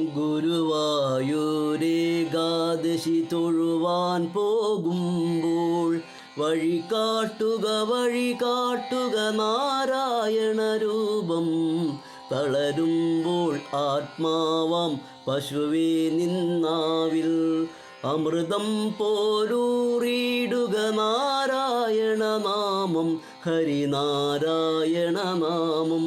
ഗുരുവായൂരേകാദശി തൊഴുവാൻ പോകുമ്പോൾ വഴി കാട്ടുക വഴി കാട്ടുക നാരായണ രൂപം തളരുമ്പോൾ ആത്മാവാം പശുവേ നിന്നാവിൽ അമൃതം പോലൂറിയിടുക നാരായണ നാമം ഹരിനാരായണ നാമം.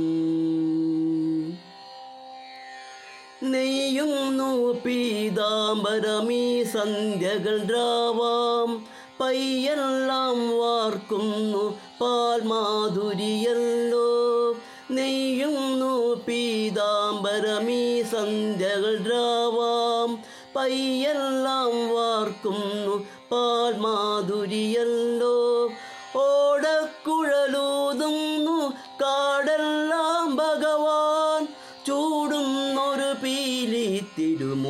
നെയ്യുന്നു പീതാംബരമീ സന്ധ്യകൾ രാവാം. പയ്യെല്ലാം വാർക്കുന്നു പാൽമാധുരിയല്ലോ. നെയ്യുന്നു പീതാംബരമീ സന്ധ്യകൾ രാവാം. പയ്യെല്ലാം വാർക്കുന്നു പാൽമാധുരിയല്ലോ.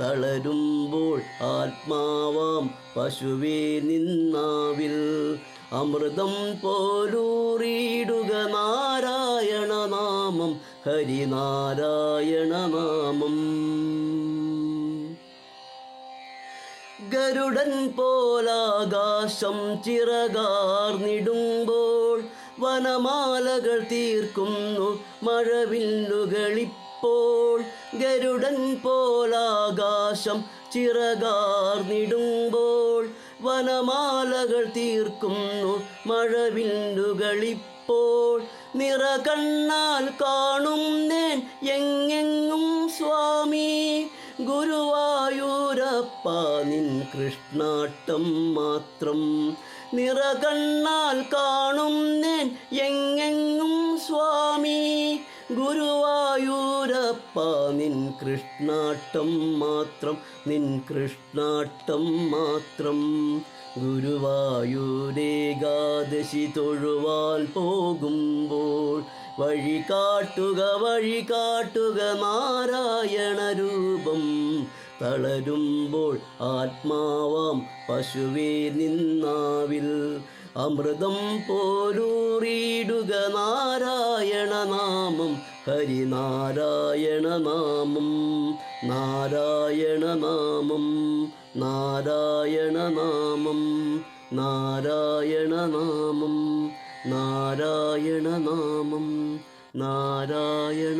തളരുമ്പോൾ ആത്മാവാം പശുവേ നിന്നാവിൽ. അമൃതം പോലൂറിയിടുക നാരായണ നാമം ഹരിനാരായണ നാമം. ഗരുഡൻ പോലാകാശം ചിറകാർന്നിടുമ്പോൾ വനമാലകൾ തീർക്കുന്നു മഴവില്ലുകളിപ്പോൾ ഗരുഡൻ പോലാകാശം ചിറകാർന്നിടുമ്പോൾ വനമാലകൾ തീർക്കുന്നു മഴവില്ലുകളിപ്പോൾ. നിറകണ്ണാൽ കാണും നേൻ എങ്ങെങ്ങും സ്വാമി ഗുരുവായൂരപ്പ നിൻ കൃഷ്ണാട്ടം മാത്രം. നിറകണ്ണാൽ കാണും നേൻ എങ്ങെങ്ങും സ്വാമി ഗുരുവായൂരപ്പ നിൻ കൃഷ്ണാട്ടം മാത്രം നിൻ കൃഷ്ണാട്ടം മാത്രം. ഗുരുവായൂരേകാദശി തൊഴുവാൽ പോകുമ്പോൾ വഴി കാട്ടുക വഴി കാട്ടുക നാരായണ രൂപം. തളരുമ്പോൾ ആത്മാവാം പശുവേ നിന്നാവിൽ. അമൃതം പോലൂറിയിടുക നാരായണ നാമം. ഹരിനാരായണ നാമം നാരായണ നാമം നാരായണ നാമം നാരായണ